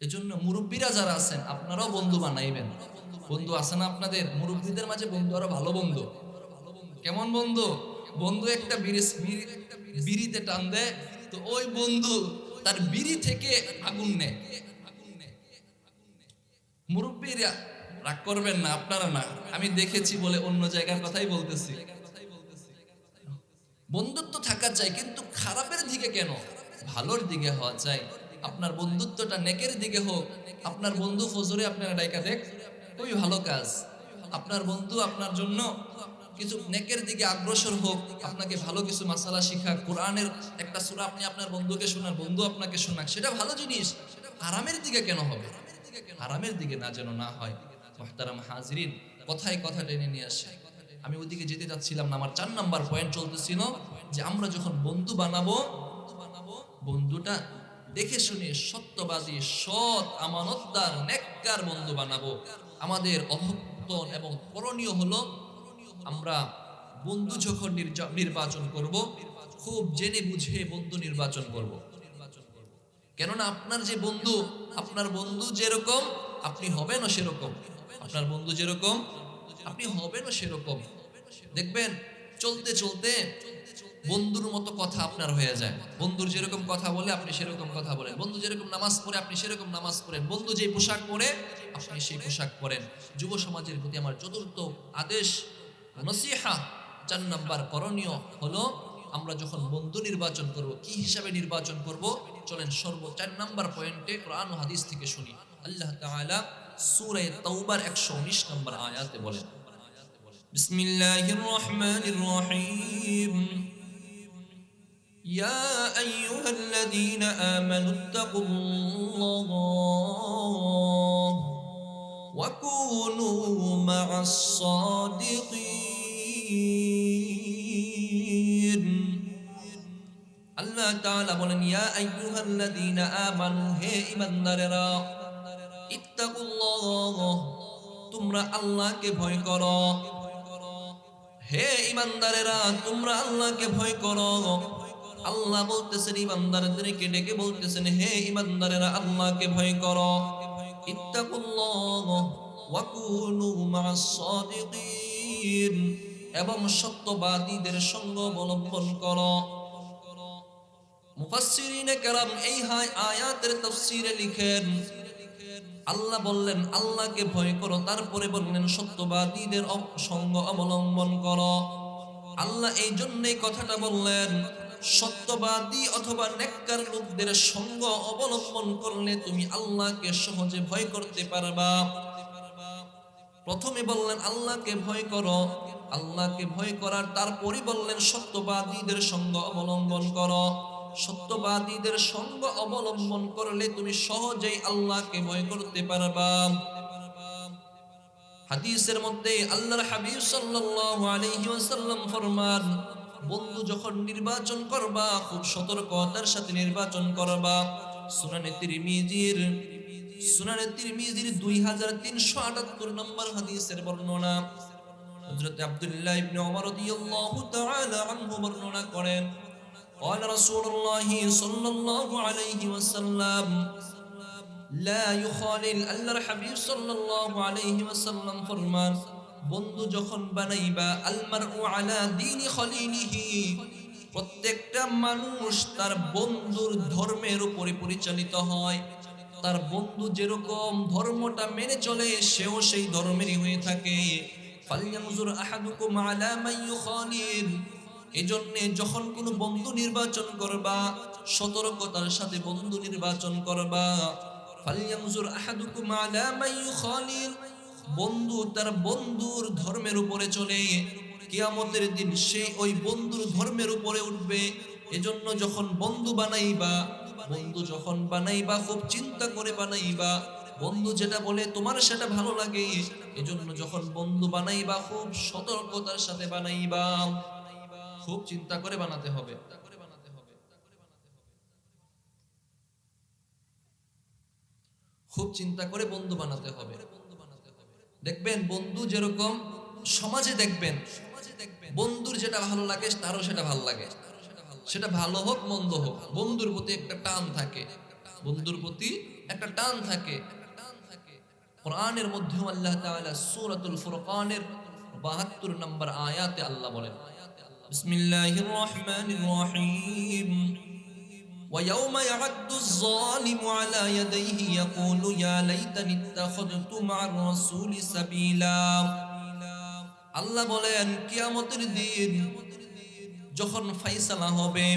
এজন্য মুরব্বীরা যারা আছেন, আপনারাও বন্ধু বানাইবেন। বন্ধু আছে না আপনাদের? মুরব্বীদের মাঝে বন্ধু আরও ভালো বন্ধু। কেমন বন্ধু? বন্ধু একটা বিড়ি বিড়ি- বিড়িতে টান দেয়, তো ওই বন্ধু তার বিড়ি থেকে আগুন নেয়। মুরব্বীরা, রাগ করবেন না, আপনারা না। আমি দেখেছি বলে অন্য জায়গার কথাই বলতেছি। বন্ধুত্ব থাকা চাই, কিন্তু খারাপের দিকে কেন? ভালোর দিকে হওয়া চাই। আপনার বন্ধুত্বটা নেকের দিকে হোক, আপনার বন্ধু ফজরে আপনারা ডাইকা দেখ খুবই ভালো কাজ। আপনার বন্ধু আপনার জন্য কিছু নেকের দিকে অগ্রসর হোক, আপনাকে ভালো কিছু মাসালা শিখাক, কোরআনের একটা সূরা আপনি আপনার বন্ধুকে শোনার বন্ধু আপনাকে শোনাক, সেটা ভালো জিনিস। আরামের দিকে কেন হবে? আরামের দিকে না যেন না হয়। মাহতারাম হাজরিন, কথায় কথা টেনে নিয়ে আসে। আমি ওইদিকে যেতে চাচ্ছিলাম না, আমার চার নাম্বার পয়েন্ট চলতেছিল যে আমরা যখন বন্ধু বানাবো, বন্ধুটা দেখে শুনে সত্যবাদী, সৎ, আমানতদার, নেককার বন্ধু বানাবো। আমাদের অভক্তন এবং করণীয় হলো আমরা বন্ধু যখন নির্বাচন করব, খুব জেনে বুঝে বন্ধু নির্বাচন করব। কেননা আপনার যে বন্ধু, আপনার বন্ধু যেরকম, আপনি হবেন হবেনও সেরকম। আপনার বন্ধু যেরকম, আপনি হবেনও সেরকম। দেখবেন, চলতে চলতে বন্ধুর মতো কথা আপনার হয়ে যায়। বন্ধুর যেরকম কথা বলে, আপনি সেরকম কথা বলেন। বন্ধু যেরকম নামাজ পড়ে, আপনি সেরকম নামাজ পড়েন। বন্ধু যে পোশাক পরে, আপনি সেই পোশাক পরেন। যুব সমাজের প্রতি আমার চতুর্থ আদেশ, নসিহা চার নাম্বার করণীয় হলো, আমরা যখন বন্ধু নির্বাচন করব, কি হিসাবে নির্বাচন করব? চলেন সর্ব চার নাম্বার পয়েন্টে কোরআন হাদিস থেকে শুনি। আল্লাহ তাআলা সূরা তাওবার 119 নম্বর আয়াতে বলেন। বিসমিল্লাহির রহমানির রহিম। يا أيها الذين آمنوا اتقوا الله وكونوا مع الصادقين আল্লাহ তাআলা বলেন ইয়া আইয়ুহাল্লাযীনা আমানু হে ঈমানদারেরা ইত্তাকুল্লাহ তোমরা আল্লাহকে ভয় করো হে ঈমানদারেরা তোমরা আল্লাহকে ভয় করো আল্লাহ বলতেছেন ঈমানদারদেরকে ডেকে বলতেছেন, হে ঈমানদারেরা, আল্লাহকে ভয় করো। ইত্তাকুল্লাহ ওয়া কুনু সাদিকিন। এবং সত্যবাদীদের সঙ্গ অবলম্বন করো। মুফাসসিরিনে কেরাম এই আয়াতের তাফসীরে লিখেন, আল্লাহ বললেন, আল্লাহকে ভয় করো। তারপরে বললেন, সত্যবাদীদের সঙ্গ অবলম্বন করো। আল্লাহ এই জন্যই কথাটা বললেন সত্যবাদী অথবা নেককার লোকদের সঙ্গ অবলম্বন করলে তুমি আল্লাহকে সহজে ভয় করতে পারবা। প্রথমে বললেন, আল্লাহকে ভয় করো। আল্লাহকে ভয় করার তারপরে বললেন, সত্যবাদীদের সঙ্গ অবলম্বন করো। সত্যবাদীদের সঙ্গ অবলম্বন করলে তুমি সহজেই আল্লাহকে ভয় করতে পারবা। হাদিসের মধ্যে আল্লাহর হাবিব সাল্লাল্লাহু আলাইহি ওয়াসাল্লাম ফরমান বন্ধু যখন নির্বাচন করবা খুব সতর্কতার সাথে নির্বাচন করবা সুনানে তিরমিজির সুনানে তিরমিজির 2378 নম্বর হাদিসের বর্ণনা হযরত আব্দুল্লাহ ইবনে ওমর রাদিয়াল্লাহু তাআলা আনহু বর্ণনা করেন قال رسول الله صلى الله عليه وسلم لا يخالل আল্লাহর হাবিব সাল্লাল্লাহু আলাইহি ওয়াসাল্লাম ফরমান বন্ধু যখন বানাইবা, আলমারউ আলা দীনি খলিলিহি। প্রত্যেকটা মানুষ তার বন্ধুর ধর্মের উপরে পরিচালিত হয়। তার বন্ধু যেরকম ধর্মটা মেনে চলে, সেও সেই ধর্মেরই হয়ে থাকে। এজন্যে যখন কোনো বন্ধু নির্বাচন করবা, সতর্কতার সাথে বন্ধু নির্বাচন করবা। ফালয়ানজুর আহাদুকুম আলা মান ইউখালিল বন্ধু তার বন্ধুর ধর্মের উপরে চলে। কিয়ামতের দিন সে ওই বন্ধুর ধর্মের উপরে উঠবে। এজন্য যখন বন্ধু বানাইবা, বন্ধু যখন বানাইবা, খুব চিন্তা করে বানাইবা। বন্ধু যেটা বলে তোমার সেটা ভালো লাগে। এজন্য যখন বন্ধু বানাইবা, খুব সতর্কতার সাথে বানাইবা। খুব চিন্তা করে বানাতে হবে। খুব চিন্তা করে বন্ধু বানাতে হবে। দেখবেন বন্ধু যেরকম সমাজে দেখবেন, বন্ধুর যেটা ভালো লাগে, তারও সেটা ভালো লাগে। সেটা ভালো হোক, মন্দ হোক, বন্ধুর প্রতি একটা টান থাকে। বন্ধুর প্রতি একটা টান থাকে। কোরআনের মধ্যেও আল্লাহ তাআলা সূরাতুল ফুরকানের 72 নম্বর আয়াতে আল্লাহ বলেন, বিসমিল্লাহির রহমানির রহিম। ويوم يعد الظالم على يديه يقول يا ليتني اتخذت مع الرسول سبيلا আল্লাহ বলেন কিয়ামতের দিন যখন ফাইসালা হবে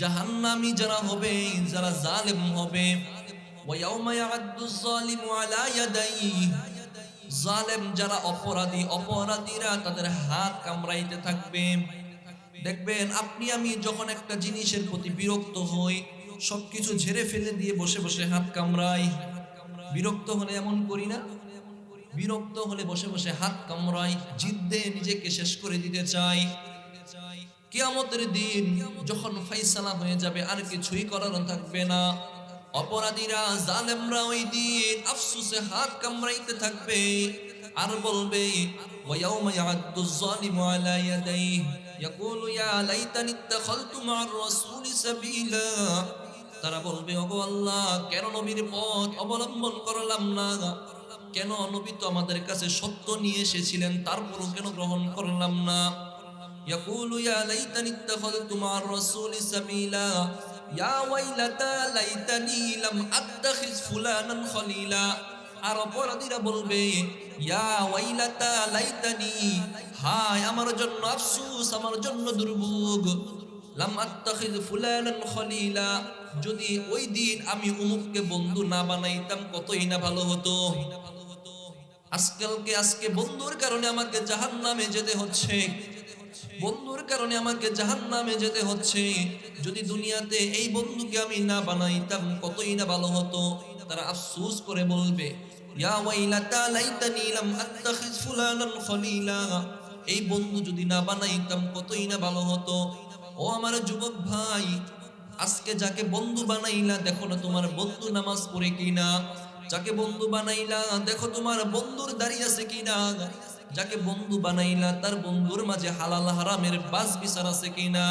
জাহান্নামী যারা হবে যারা জালেম হবে ويوم يعد الظالم على يديه জালেম যারা অপরাধী অপরাধীরা তাদের হাত কামড়াইতে থাকবে দেখবেন, আপনি, আমি যখন একটা জিনিসের প্রতি বিরক্ত হই, সবকিছু ঝেড়ে ফেলে দিয়ে বসে বসে হাত কামড়াই। বিরক্ত হলে এমন করি না। বিরক্ত হলে বসে বসে হাত কামড়াই, জিদ্দে নিজেকে শেষ করে দিতে চাই। কিয়ামতের দিন যখন ফাইসালা হয়ে যাবে, আর কিছুই করার থাকবে না। অপরাধীরা, জালেমরা ওই দিন আফসুসে হাত কামড়াইতে থাকবে। আর বলবে ওয়াউমা ইয়াদুজ জালিমু আলা ইয়াদাইহি। ইয়াকুলু ইয়া লাইতানি ইত্তাখালতু মা'আর রাসূলি সাবিলা। তারা বলবে, ওগো আল্লাহ, কেন নবীর পথ অবলম্বন করলাম না? কেন নবী তো আমাদের কাছে সত্য নিয়ে এসেছিলেন, তারপরও কেন গ্রহণ করলাম না? ইয়াকুলু ইয়া লাইতানি ইত্তাখালতু মা'আর রাসূলি সাবিলা। ইয়া ওয়াইলাতা লাইতানি লাম আত্তাখিজ ফুলানান খলিলা। আর অপরাধীরা বলবে, ইয়া ওয়াইলাতা লাইতানি হায়, আমার জন্য আফসুস, আমার জন্য দুর্ভোগ। খলিলা, যদি ওই দিন আমি উমুককে বন্ধু না বানাইতাম, কতই না ভালো হতো। আজকালকে আজকে বন্ধুর কারণে আমাকে জাহান্নামে যেতে হচ্ছে। বন্ধুর কারণে আমাকে জাহান্নামে যেতে হচ্ছে। যদি দুনিয়াতে এই বন্ধুকে আমি না বানাইতাম, কতই না ভালো হতো। তারা আফসুস করে বলবে, ইয়া ওয়াইলাতা লাইতানি লাম আত্তাখিজ ফুলানান খলিলা। এই বন্ধু যদি না বানাইতাম কতই না ভালো হতো। ও আমার যুবক ভাই, আজকে যাকে বন্ধু বানাইলা, দেখো না তোমার বন্ধু নামাজ পড়ে কিনা। যাকে বন্ধু বানাইলা, দেখো তোমার বন্ধুর দাঁড়িয়ে আছে কিনা। যাকে বন্ধু বানাইলা, তার বন্ধুর মাঝে হালাল হারামের বাস বিচার আছে কিনা।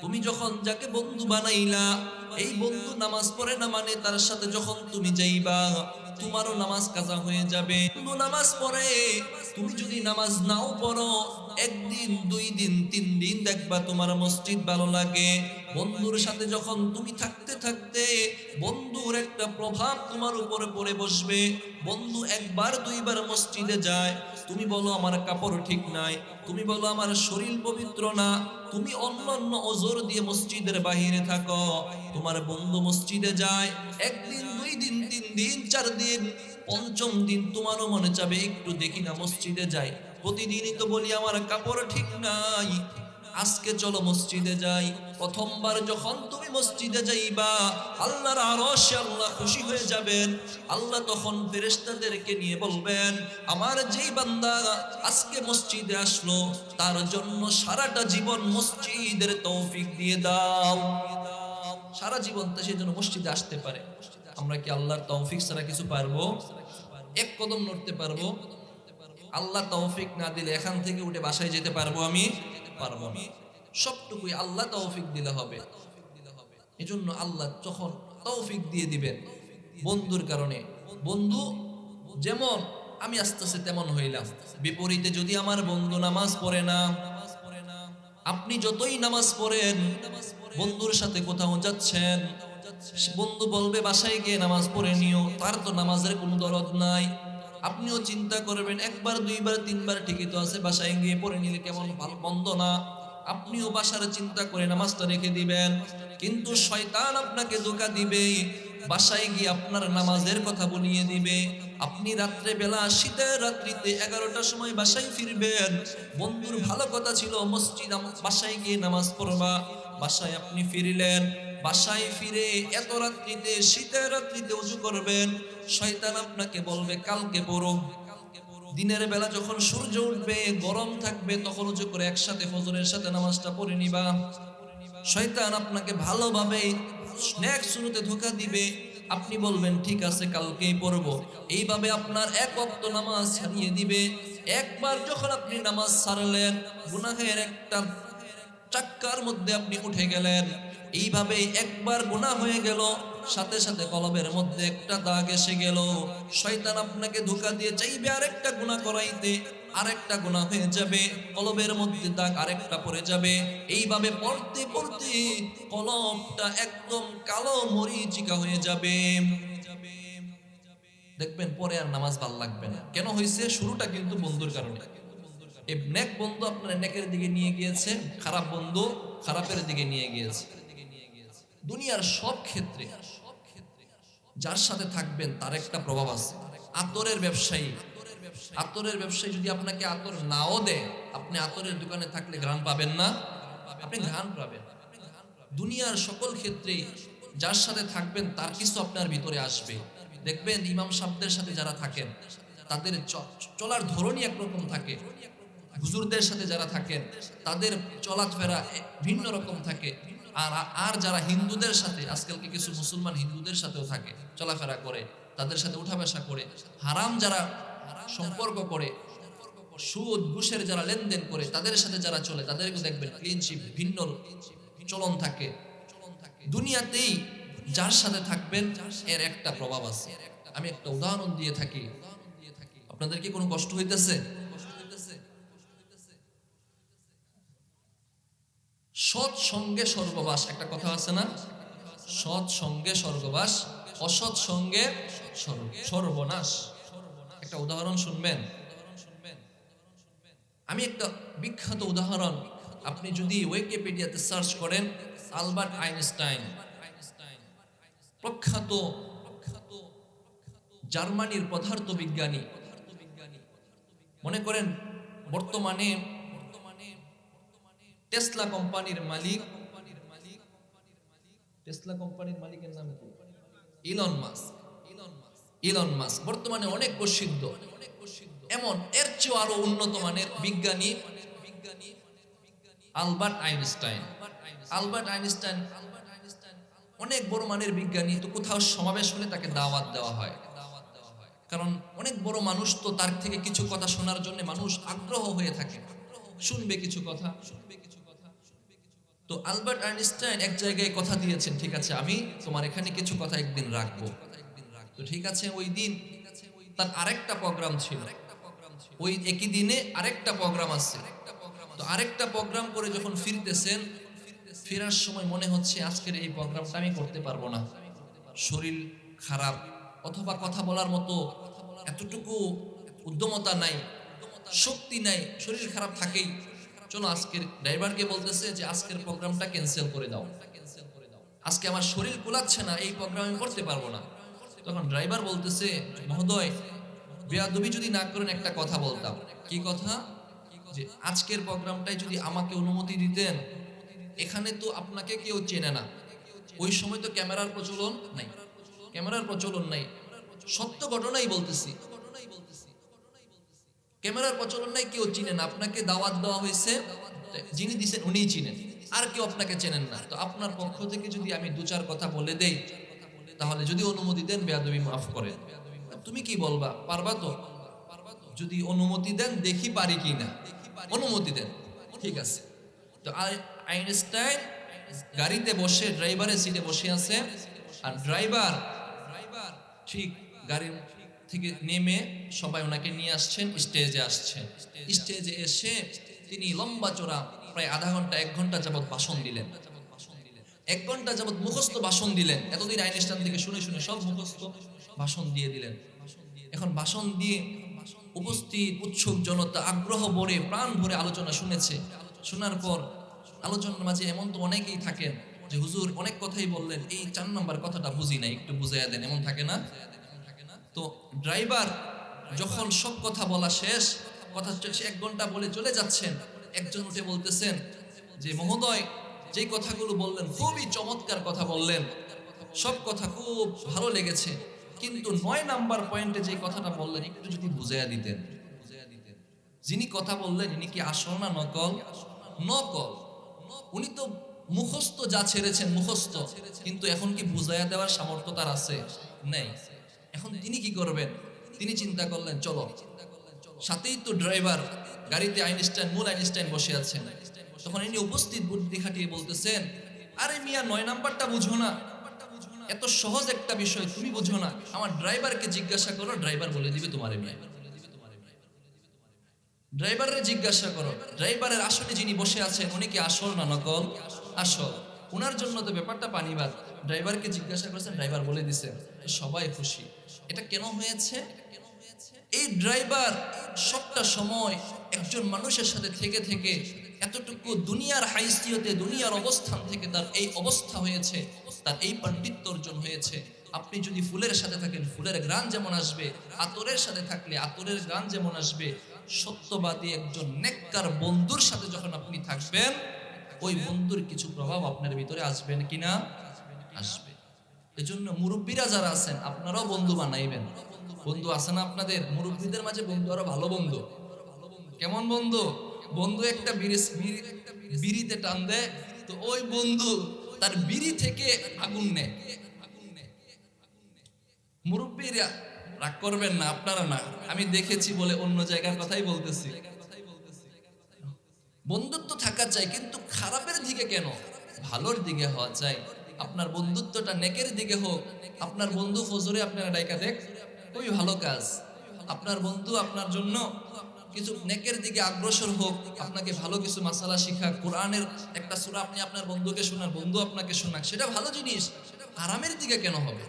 তুমি যখন যাকে বন্ধু বানাইলা এই বন্ধু নামাজ পড়ে না মানে তার সাথে যখন তুমি যাইবা, তোমারও নামাজ কাজা হয়ে যাবে। বন্ধু, নামাজ পড়ে। তুমি যদি নামাজ নাও পড়ো, একদিন, দুই দিন, তিন দিন দেখবা তোমার মসজিদ ভালো লাগে। বন্ধুর সাথে যখন তুমি থাকতে থাকতে বন্ধুর একটা প্রভাব তোমার উপরে পড়ে বসবে। বন্ধু একবার দুইবার মসজিদে যায়, তুমি বলো আমার কাপড় ঠিক নাই, তুমি বলো আমার শরীর পবিত্র না, তুমি অন্যান্য ওজোর দিয়ে মসজিদের বাহিরে থাকো। তোমার বন্ধু মসজিদে যায়, একদিন, দুই দিন, তিন দিন, চার দিন, পঞ্চম দিন তোমারও মনে চাবে, একটু দেখি না মসজিদে যাই প্রতিদিনই তো বলি আমার কাপড় ঠিক নাই। আজকে চলো মসজিদে যাই। প্রথমবার যখন তুমি মসজিদে যাইবা, আল্লাহর আরশে আল্লাহ খুশি হয়ে যাবেন। আল্লাহ তখন ফেরেশতাদেরকে নিয়ে বলবেন, আমার যেই বান্দা আজকে মসজিদে আসলো, তার জন্য সারাটা জীবন মসজিদের তৌফিক দিয়ে দাও। সারা জীবন তা সেই জন্য মসজিদে আসতে পারে। আমরা কি আল্লাহর তৌফিক ছাড়া কিছু পারব? এক কদম নড়তে পারব? আল্লাহ তৌফিক না দিলে এখান থেকে উঠে বাসায় যেতে পারব আমি? পারব না, সবটুকুই আল্লাহ তৌফিক দিলে হবে। এজন্য আল্লাহ যখন তৌফিক দিয়ে দিবেন, বন্ধুর কারণে, বন্ধু যেমন আমি আস্তে আস্তে তেমন হইলাম, বিপরীতে যদি আমার বন্ধু নামাজ পড়ে না, আপনি যতই নামাজ পড়েন, বন্ধুর সাথে কোথাও যাচ্ছেন, বন্ধু বলবে বাসায় গিয়ে নামাজ পড়ে নিও, তার তো নামাজের কোনো দরদ নাই। আপনিও চিন্তা করবেন, একবার, দুইবার, তিনবার ঠিকই তো আছে, বাসায় গিয়ে পড়ে নিলে কেমন বন্ধ না। আপনিও বাসার চিন্তা করে নামাজটা রেখে দিবেন, কিন্তু শয়তান আপনাকে ধোকা দিবে, বাসায় গিয়ে আপনার নামাজের কথা বলিয়ে দিবে। আপনি রাত্রে বেলা শীতের রাত্রিতে এগারোটার সময় বাসায় ফিরবেন। বন্ধুর ভালো কথা ছিল, মসজিদ, বাসায় গিয়ে নামাজ পড়বা, বাসায় আপনি ফিরলেন। বাসায় ফিরে এত রাত্রিতে, শীতের রাত্রিতে উজু করবেন, শয়তান আপনাকে বলবে, কালকে পড়ো। দিনের বেলা যখন সূর্য উঠবে, গরম থাকবে, তখন উঁচু করে একসাথে ফজরের সাথে নামাজটা পড়ে নিবা। শয়তান আপনাকে ভালোভাবে স্ন্যাক শুরুতে ধোকা দিবে। আপনি বলবেন, ঠিক আছে, কালকেই পড়ব। এইভাবে আপনার এক অক্ত নামাজ ছাড়িয়ে দিবে। একবার যখন আপনি নামাজ ছাড়লেন, গুনাহের একটা চাক্কার মধ্যে আপনি উঠে গেলেন। এইভাবে একবার গুনাহ হয়ে গেল, সাথে সাথে কলবের মধ্যে একটা দাগ এসে গেল। শয়তান আপনাকে ধোকা দিয়ে চাইবে আরেকটা গুণা করাইতে, আরেকটা গুণা হয়ে যাবে, কলবের মধ্যে দাগ আরেকটা পড়ে যাবে। এইভাবে পড়তে পড়তে কলবটা একদম কালো মরিচিকা হয়ে যাবে। দেখবেন, পরে আর নামাজ ভালো লাগবে না। কেন হয়েছে শুরুটা কিন্তু বন্ধুর কারণে। এই নেক বন্ধু আপনার নেকের দিকে নিয়ে গিয়েছে, খারাপ বন্ধু খারাপের দিকে নিয়ে গিয়েছে। দুনিয়ার সব ক্ষেত্রে যার সাথে থাকবেন, তার একটা প্রভাব আছে। আতরের ব্যবসায়ী। আতরের ব্যবসায়ী যদি আপনাকে আতর নাও দেয়, আপনি আতরের দোকানে থাকলে ঘ্রাণ পাবেন না। আপনি ঘ্রাণ পাবেন। দুনিয়ার সকল ক্ষেত্রে যার সাথে থাকবেন, তার কিছু আপনার ভিতরে আসবে। দেখবেন ইমাম সাহেবদের সাথে যারা থাকেন, তাদের চলার ধরনই একরকম থাকে। হুজুরদের সাথে যারা থাকেন, তাদের চলাফেরা ভিন্ন রকম থাকে। আর আর যারা হিন্দুদের সাথে, আজকালকে কিছু মুসলমান হিন্দুদের সাথেও থাকে, চলাফেরা করে, তাদের সাথে উঠা করে, হারাম যারা সম্পর্ক করে, সুদ, ঘুষের যারা লেনদেন করে, তাদের সাথে যারা চলে, তাদেরকে দেখবেন ক্লিনশিপ ভিন্ন চলন থাকে। দুনিয়াতেই যার সাথে থাকবেন, এর একটা প্রভাব আছে। আমি একটা উদাহরণ দিয়ে থাকি। আপনাদের কি কোনো কষ্ট হইতেছে? সৎ সঙ্গে স্বর্গবাস, একটা কথা আছে না? সৎ সঙ্গে স্বর্গবাস অসৎ সঙ্গে সর্বনাশ। একটা উদাহরণ শুনবেন? আমি একটা বিখ্যাত উদাহরণ। আপনি যদি উইকিপিডিয়াতে সার্চ করেন, আলবার্ট আইনস্টাইন, প্রখ্যাত জার্মানির পদার্থ বিজ্ঞানী মনে করেন বর্তমানে টেসলা কোম্পানির মালিক টেসলা কোম্পানির মালিকের নাম কি? ইলন ইলন মাস বর্তমানে অনেক প্রসিদ্ধ। এমন এর আরও উন্নত মানের বিজ্ঞানী আলবার্ট আইনস্টাইন আলবার্ট আইনস্টাইন অনেক বড় মানের বিজ্ঞানী, তো কোথাও সমাবেশ হলে তাকে দাওয়াত দেওয়া হয়। কারণ অনেক বড় মানুষ তো তার থেকে কিছু কথা শোনার জন্য মানুষ আগ্রহ হয়ে থাকে। শুনবে কিছু কথা। তো আলবার্ট আইনস্টাইন এক জায়গায় কথা দিয়েছেন, ঠিক আছে, আমি তোমার এখানে কিছু কথা একদিন রাখব। তো ঠিক আছে, ওই দিন তার আরেকটা প্রোগ্রাম ছিল। ওই একই দিনে আরেকটা প্রোগ্রাম আছে। তো আরেকটা প্রোগ্রাম করে যখন ফিরতেছেন, ফেরার সময় মনে হচ্ছে আজকের এই প্রোগ্রামটা আমি করতে পারব না। শরীর খারাপ, অথবা কথা বলার মতো এতটুকু উদ্যমতা নাই, শক্তি নাই, শরীর খারাপ থাকেই। চলো আজকের ড্রাইভারকে বলতেছে যে আজকের প্রোগ্রামটা ক্যান্সেল করে দাও। আজকে আমার শরীর কুলাচ্ছে না, এই প্রোগ্রাম আমি করতে পারব না। তখন ড্রাইভার বলতেছে, মহোদয়, বেয়াদবি যদি না করেন একটা কথা বলতাম। কি কথা? যে আজকের প্রোগ্রামটাই যদি আমাকে অনুমতি দিতেন, এখানে তো আপনাকে কেউ চেনে না। ওই সময় তো ক্যামেরার প্রচলন নাই। ক্যামেরার প্রচলন নাই। সত্য ঘটনাই বলতেছি। ক্যামেরার প্রচলন নাই, কেউ চিনেন আপনাকে দাওয়াত দেওয়া হয়েছে, যিনি দিছেন উনিই চিনেন। আর কেউ আপনাকে চেনেন না। তো আপনার পক্ষ থেকে যদি আমি দু চার কথা বলে দেই, তাহলে যদি অনুমতি দেন, বেয়াদবি মাফ করেন। তুমি কি বলবা? পারবা তো? যদি অনুমতি দেন, দেখি পারি কি না অনুমতি দেন। ঠিক আছে। তো আই- আইনস্টাইন গাড়িতে বসে, ড্রাইভারের সিটে বসে আছে। আর ড্রাইভার ড্রাইভার, ঠিক গাড়ির থেকে নেমে সবাই ওনাকে নিয়ে আসছেন, স্টেজে আসছেন। স্টেজে এসে তিনি লম্বা চড়া প্রায় আধা ঘণ্টা, এক ঘণ্টা যাবত ভাষণ দিলেন। এক ঘণ্টা যাবত মুখস্থ ভাষণ দিলেন। এতদিন আইনস্টাইন থেকে শুনে শুনে সব মুখস্থ ভাষণ দিয়ে দিলেন। এখন ভাষণ দিয়ে উপস্থিত উৎসুক জনতা আগ্রহ ভরে, প্রাণ ভরে আলোচনা শুনেছে। শোনার পর আলোচনার মাঝে এমন তো অনেকেই থাকেন যে হুজুর অনেক কথাই বললেন, এই চার নম্বর কথাটা বুঝি নাই, একটু বুঝাইয়া দেন, এমন থাকে না? তো ড্রাইভার যখন সব কথা বলা শেষ, কথা শেষে, এক ঘণ্টা বলে চলে যাচ্ছেন। একজন উঠে বলতেছেন যে, মহোদয় যে কথাগুলো বললেন, খুবই চমৎকার কথা বললেন। সব কথা খুব ভালো লেগেছে। কিন্তু নয় নাম্বার পয়েন্টে যে কথাটা বললেন, একটু যদি বুঝাইয়া দিতেন। যিনি কথা বললেন, ইনি কি আসল না নকল? নকল। উনি তো মুখস্থ যা ছেড়েছেন, মুখস্থ। কিন্তু এখন কি বুঝাইয়া দেওয়ার সামর্থ্য তার আছে? নেই। এখন তিনি কি করবেন? তিনি চিন্তা করলেন, চলো। সাথেই তো ড্রাইভার, গাড়িতে আইনস্টাইন, মূল আইনস্টাইন বসে আছেন। তখন ইনি উপস্থিত বুদ্ধি খাটিয়ে বলতেছেন, আরে মিয়া, নয় নাম্বারটা বুঝো না। এত সহজ একটা বিষয়, তুমি বুঝো না। আমার ড্রাইভারকে জিজ্ঞাসা করো, ড্রাইভার বলে দিবে তোমার মেয়ে। ড্রাইভারের জিজ্ঞাসা করো, ড্রাইভারের আসলে যিনি বসে আছেন, উনি কি আসল না নকল? আসল। ওনার জন্য তো ব্যাপারটা পানিবাদ। ড্রাইভারকে জিজ্ঞাসা করেছেন, ড্রাইভার বলে দিছেন সবাই খুশি। এটা কেন হয়েছে? এই ড্রাইভার সবটা সময় একজন মানুষের সাথে থেকে থেকে এতটুকু দুনিয়ার হাইস্তিয়তে দুনিয়ার অবস্থান থেকে তার এই অবস্থা হয়েছে, তার এই পাণ্ডিত্য অর্জন হয়েছে। আপনি যদি ফুলের সাথে থাকেন, ফুলের গ্রান যেমন আসবে, আতরের সাথে থাকলে আতরের গ্রান যেমন আসবে, সত্যবাদী একজন নেককার বন্ধুর সাথে যখন আপনি থাকবেন, ওই বন্ধুর কিছু প্রভাব আপনার ভিতরে আসবেন কিনা? আসবে। এজন্য মুরব্বীরা যারা আছেন, আপনারাও বন্ধু বানাইবেন। বন্ধু আছে না আপনাদের? মুরব্বীদের মাঝে বন্ধু আরও ভালো বন্ধু। কেমন বন্ধু? বন্ধু একটা বিড়ি বিড়ি- বিড়িতে টান দেয়, তো ওই বন্ধু তার বিড়ি থেকে আগুন নেয়। মুরব্বীরা, রাগ করবেন না, আপনারা না। আমি দেখেছি বলে অন্য জায়গার কথাই বলতেছি। বন্ধুত্ব থাকা চাই কিন্তু খারাপের দিকে কেন? ভালোর দিকে হওয়া চাই আপনার বন্ধুত্বটা নেকের দিকে হোক, আপনার বন্ধু ফজরে আপনারা ডাইকা দেখ, খুবই ভালো কাজ। আপনার বন্ধু আপনার জন্য কিছু নেকের দিকে অগ্রসর হোক, আপনাকে ভালো কিছু মাসালা শিখাক, কোরআনের একটা সূরা আপনি আপনার বন্ধুকে শোনার বন্ধু আপনাকে শোনাক, সেটা ভালো জিনিস। আরামের দিকে কেন হবে?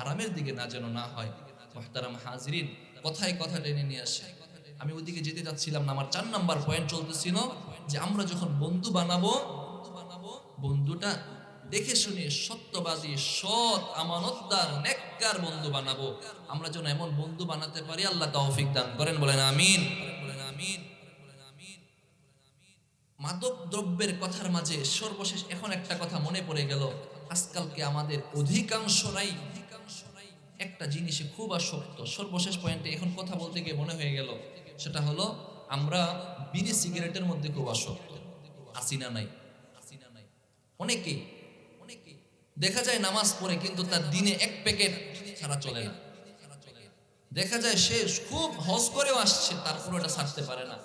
আরামের দিকে না যেন না হয়। মোহতারাম হাজরিন, কথায় কথা টেনে নিয়ে আসে। আমি ওইদিকে যেতে চাচ্ছিলাম না, আমার চার নাম্বার পয়েন্ট চলতেছিল যে আমরা যখন বন্ধু বানাবো, বন্ধুটা দেখে শুনে সত্যবাদী, সৎ, আমানতদার, নেককার বন্ধু বানাবো। আমরা যেন এমন বন্ধু বানাতে পারি, আল্লাহ তৌফিক দান করেন, বলেন আমিন। বলেন আমিন মাদক দ্রব্যের কথার মাঝে সর্বশেষ এখন একটা কথা মনে পড়ে গেল। আজকালকে আমাদের অধিকাংশরাই একটা জিনিসে খুব আসক্ত। সর্বশেষ পয়েন্টে এখন কথা বলতে গিয়ে মনে হয়ে গেল, সেটা হলো আমরা বিড়ি সিগারেটের মধ্যে খুব আসক্ত। আসিনা নাই। আসিনা নাই অনেকে অনেকে দেখা যায় নামাজ পড়ে, কিন্তু তার দিনে এক প্যাকেট ছাড়া চলে না। দেখা যায় সে খুব হজ করেও আসছে তারপর ওটা ছাড়তে পারে না।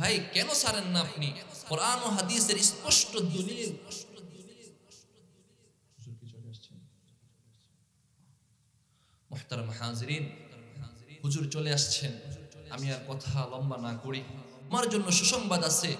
ভাই, কেন ছাড়েন না আপনি? কোরআন ও হাদিসের স্পষ্ট দলিল। হুজুর চলে আসছেন। আমি আর কথা লম্বা না করি। আমার জন্য সুসংবাদ আছে।